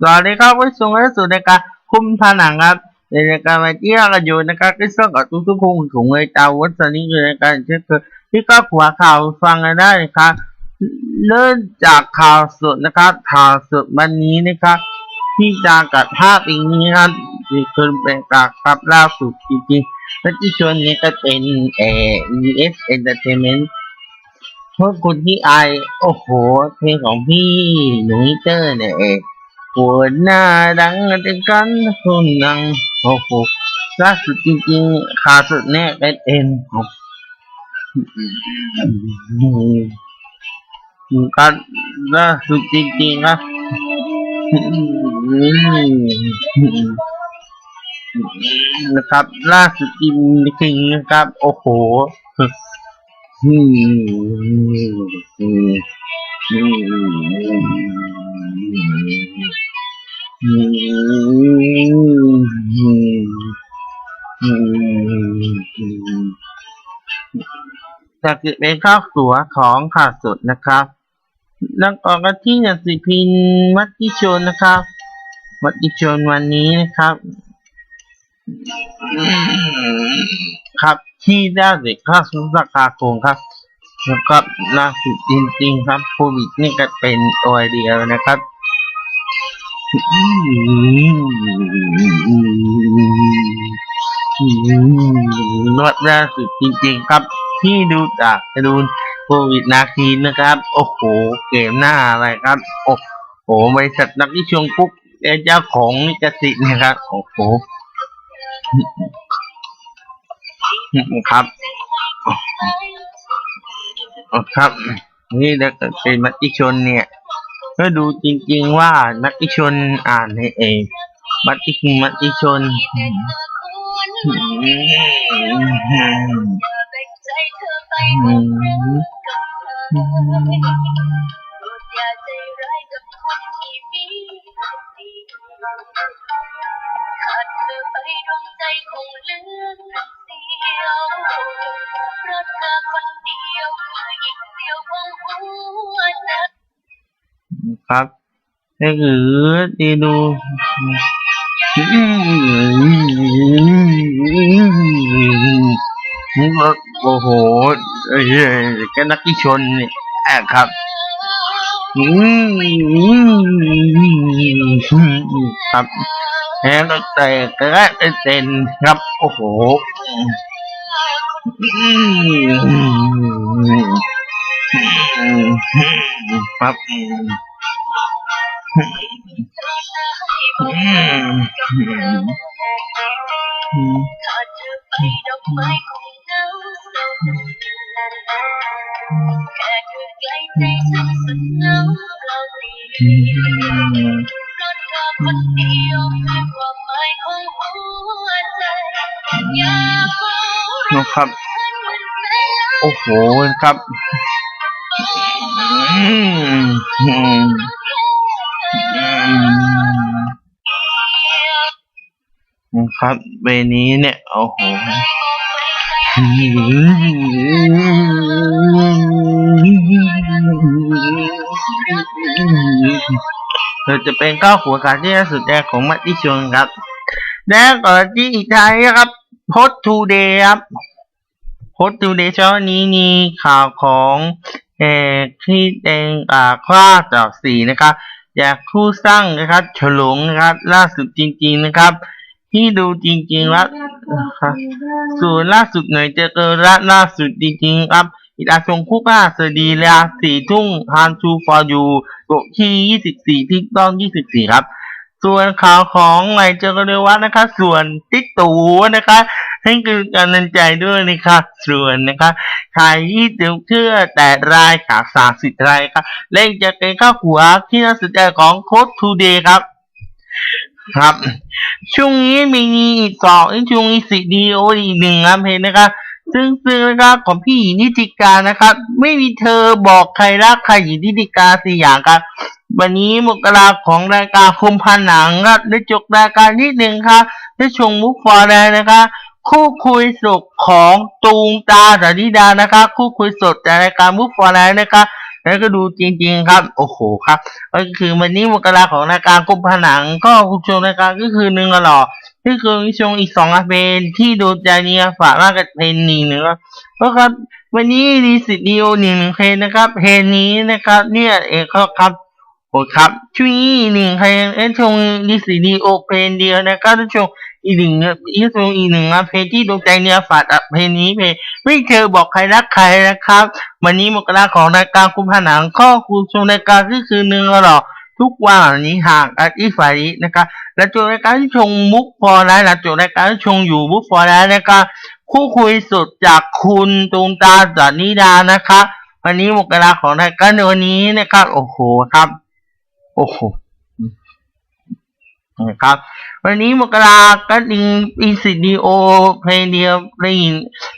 สวัสดีครับผู้ชมแลสู่ในการคุมผนังครับในการวันที่ยวเราอยู่นะครับก็ส่งกับทุกๆคนถุงเลยตาวัฒนี้คือรายการเช่นเคยที่ก็หัวข่าวฟังกันได้นะครับเริ่มจากข่าวสดนะครับข่าวสดวันนี้นะครับ ที่จะกัดภาพอีกนี้ครับที่คือเป็นกากครับล่าสุดจริงๆและที่ชวนนี้ก็เป็นเอ่อ VS Entertainment พวกคุณที่ไอโอ้โหเพลงของพี่หนูนิเตอร์เนี่ยเอง ปวดหน้าดังเป็นกันคนดังโอ้โหล่าสุดจริงๆขาสุดเนี่ยเป็นเอ็นครับการล่าสุดจริงๆครับนะครับ ล่าสุดจริงๆนะครับ โอ้โหอืมอืมอืม จากจุดเป็นข้าวสัวของข่าวสดนะครับแล้วก็กันที่หนังสือพิมพ์มัตติชนนะครับ มัตติชนวันนี้นะครับ ครับที่ได้เด็กข้าวสุสาคาโคงครับ แล้วก็ล่าสุดจริงๆครับโควิดนี่ก็เป็นตัวเดียวนะครับ นวดล่าสุดจริงๆครับที่ดูจากกระดูนโควิดนาทีนะครับ โอ้โห เกมหน้าอะไรครับ โอ้โหบริษัทนักวิชงปุ๊บเจ้าของนิกสิทธิ์นะครับ โอ้โหครับครับ นี่แล้วก็เป็นมติชนเนี่ย ก็ดูจริงๆว่านักชนอ่านให้เองมติมติชนขาดเธอไปดวงใจคงเลือแต่เสียวเพราะเธอคนเดียวคือหญิงเดียวของหัวใจ ครับนี่คือดีดูโอ้โหเอ้ยแกนักที่ชนนี่แอบครับครับแพ้ตั้งแต่กระเต็นครับ โอ้โหครับ คนเดียวคือความหมายของหัวใจอยากเฝ้านะครับ โอ้โหครับ อืม อืมอืมครับเวนี้เนี่ย โอ้โหเราจะเป็นก้าวหัวขาที่สุดแรกของมัตติชนครับ และก่อนที่อีกท้ายครับโพสทูเดย์ครับโพสทูเดย์เช้านี้มีข่าวของเอ่อที่แดงอ่าคว้าจากสีนะครับ จากคู่สร้างนะครับฉลองนะครับ ล่าสุดจริง ๆนะครับ ที่ดูจริงๆแล้วนะครับส่วนล่าสุดหน่อยเจอเกอระล่าสุดจริงๆครับอิตาชงคุก้าสวัสดีเลาสี่ทุ่งฮันทูฟอร์ยูโกที่ยี่สิบสี่พิกต้องยี่สิบสี่ครับ ส่วนข่าวของไหนเจอกันเรวัตนะคะ ส่วนติ๊กตูนะคะ ให้กำลังใจด้วยนะคะส่วนนะคะขายยี่สิบเชื่อแต่รายขาดสามสิบรายครับเล่นจะเป็นข้าวหัวที่น่าสนใจของโค้ดทูเดย์ครับครับ ช่วงนี้มีอีกสองช่วงนี้สิดีโออีกหนึ่งครับเพลงนะครับซึ่งซึ่งนะครับของพี่หญิงนิติการนะครับ ไม่มีเธอบอกใครรักใครหญิงนิติการสี่อย่างครับวันนี้มกราของรายการคุมพันหนังครับได้จบรายการที่หนึ่งครับได้ชมมุกฟอร์แลนะครับ คู่คุยสดของตูงตาสาธิดานะคะ คู่คุยสดจากรายการมุกฟอร์แลนะครับแล้วก็ดูจริง ๆ ครับ โอ้โหครับ ก็คือวันนี้มกราของรายการกุมผนังก็คุณชมรายการก็คือหนึ่งอะหรอที่คือชงอีกสองอาเพนที่ดูใจเนียฝากมากกับเพลงนี้นะครับเพราะครับ วันนี้ดีสิดีโอหนึ่งเพลงนะครับเพลงนี้นะครับ เนี่ยเองครับโอ้ครับช่วยหนึ่งเพลงเอ้ชงดีสิดีโอเพลงเดียวนะครับทุกชม อีหนึ่งอีกชงอีหนึ่งเพลงที่ดวงใจเนี่ยฝากเพลงนี้เพลงไม่เธอบอกใครรักใครนะครับ วันนี้มกราของรายการคุณผนังข้อคุณชมรายการก็คือหนึ่งอหรอทุกวันนี้ห่างกันอีฝ่ายนี้นะครับและจบรายการที่ชงมุกฟอร์ไลท์และจบรายการที่ชงอยู่มุกฟอร์ไลท์นะครับคู่คุยสุดจากคุณตูมตาสันนิดานะคะวันนี้มกราของรายการในวันนี้นะครับ โอ้โหครับ โอ้โห นะครับ วันนี้มกราก็ดิงอีสิดีโอเพลงเดียวเพลง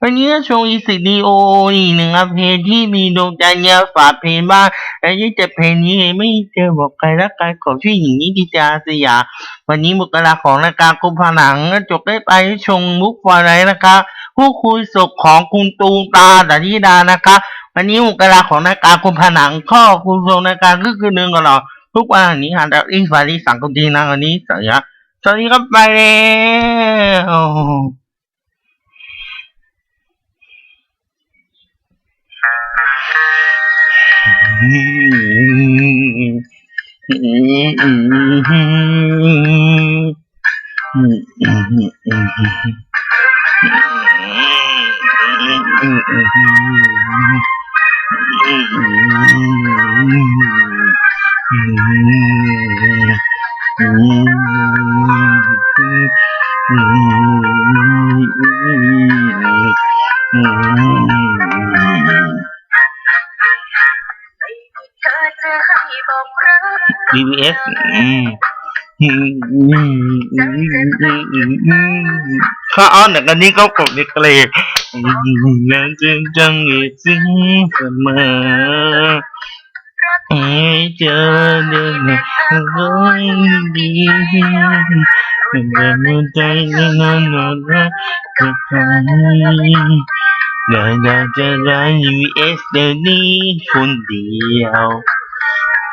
วันนี้ก็ชงอีสิดีโออีกหนึ่งอะเพลงที่มีดวงใจเนียฝากเพลงบ้างและยี่จะเพลงนี้ไม่เจอบอกใครรักใครของชื่อหญิงนิติจาสยามวันนี้บุคลาของรายการกุมภาหนังจบได้ไปชงมุกฟอร์ไรนะคะผู้คุยศพของคุณตูมตาดาธิดานะคะ วันนี้บุคลาของรายการกุมภาหนังข้อคุณทรงรายการก็คือหนึ่งกันหรอ ทุกวันนี้หาจากอีฟารีสังกุตีนะวันนี้สวัสดีครับสวัสดีครับไปแล้วบีบี เอสข้าอ้อนแต่กันนี้ก็กดเล็กเลยนั่นจึงจังอีกเสมอ ให้เจอเดินมาร้อยดีเป็นแบบใจนานนานกับใครได้ได้จะได้ US เดี๋ยวนี้คนเดียว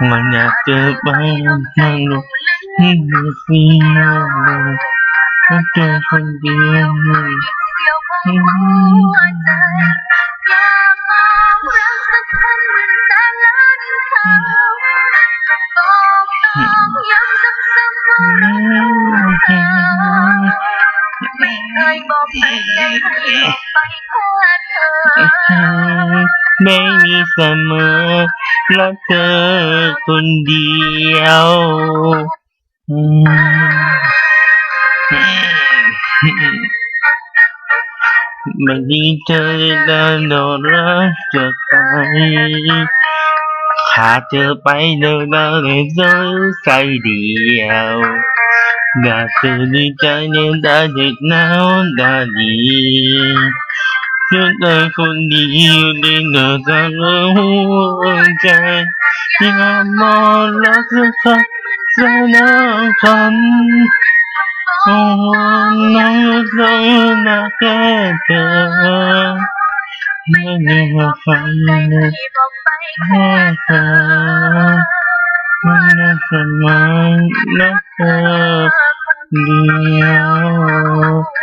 มันอยากเจอบ้างทางโลกที่มีเสียวก็เจอคนเดียว เสมอรักเธอคนเดียวอืมบางทีเธอได้โดนรักจากไปขาดเธอไปเดินได้เลยเจอใจเดียวอยากเธอดีใจเนี่ยได้เด็ดหนาวได้ดี เพื่อได้คนดียวได้เดินทางหัวใจอย่ามองรักสักครั้งสักน้ำคำโอ้น้องเคยนักแค่เธอไม่มีว่าฝันใจเลให้ยบอกไปแค่เธอไม่ได้สมองนักเธอเดียวอืมบอกใครใจให้อืบอกไปมอืมอืมเธอจะให้เธอ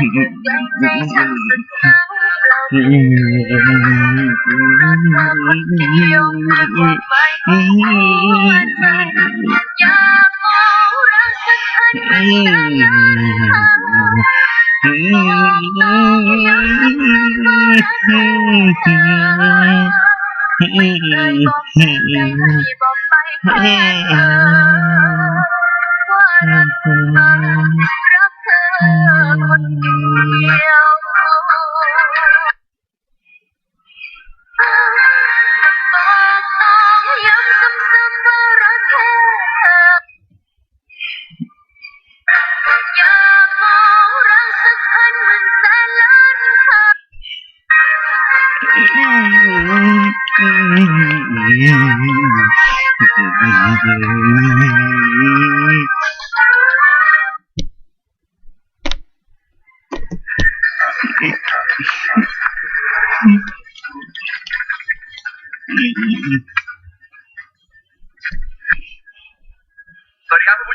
คว Ya Allah,